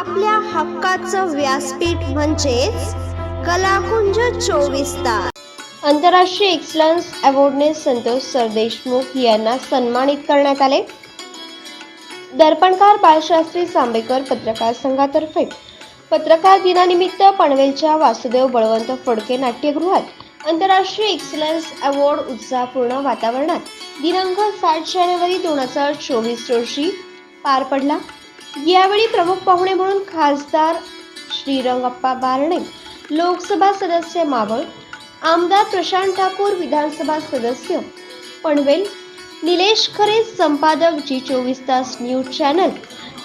आपल्या हक्काचं व्यासपीठ म्हणजेच कलाकुंज चोवीस तास. आंतरराष्ट्रीय एक्सलन्स अवॉर्डने संतोष सरदेशमुख यांना सन्मानित करण्यात आले. दर्पणकार बाळशास्त्री सांबेकर पत्रकार संघातर्फे. पत्रकार दिनानिमित्त पनवेलच्या वासुदेव बळवंत फडके नाट्यगृहात आंतरराष्ट्रीय एक्सलन्स अवॉर्ड उत्साहपूर्ण वातावरणात. दिनांक सात जानेवारी दोन हजार चोवीस रोजी पार पडला. यावेळी प्रमुख पाहुणे म्हणून खासदार श्रीरंगप्पा बारणे लोकसभा सदस्य मावळ आमदार प्रशांत ठाकूर विधानसभा सदस्य पनवेल निलेश खरे संपादक जी चोवीस तास न्यूज चॅनल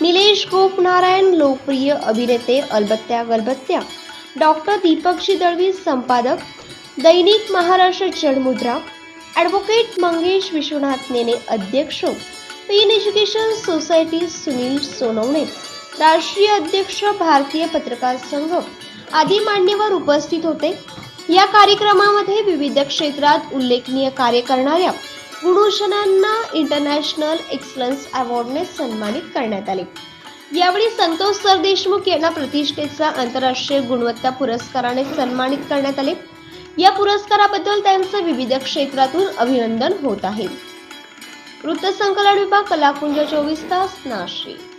निलेश गोपनारायण लोकप्रिय अभिनेते अलबत्त्या गलबत्त्या डॉक्टर दीपकजी दळवी संपादक दैनिक महाराष्ट्र जडमुद्रा ॲडव्होकेट मंगेश विश्वनाथ नेने अध्यक्ष पेन एज्युकेशन सोसायटी सुनील सोनवणे राष्ट्रीय अध्यक्ष भारतीय पत्रकार संघ आदी मान्यवर उपस्थित होते. या कार्यक्रमामध्ये विविध क्षेत्रात उल्लेखनीय कार्य करणाऱ्या गुणूषणांना इंटरनॅशनल एक्सलन्स अवॉर्डने सन्मानित करण्यात आले. यावेळी संतोष सरदेशमुख यांना प्रतिष्ठेचा आंतरराष्ट्रीय गुणवत्ता पुरस्काराने सन्मानित करण्यात आले. या पुरस्काराबद्दल त्यांचं विविध क्षेत्रातून अभिनंदन होत आहे. वृत्तसंकलन विभाग कलाकुंज चोवीस तास नाशिक.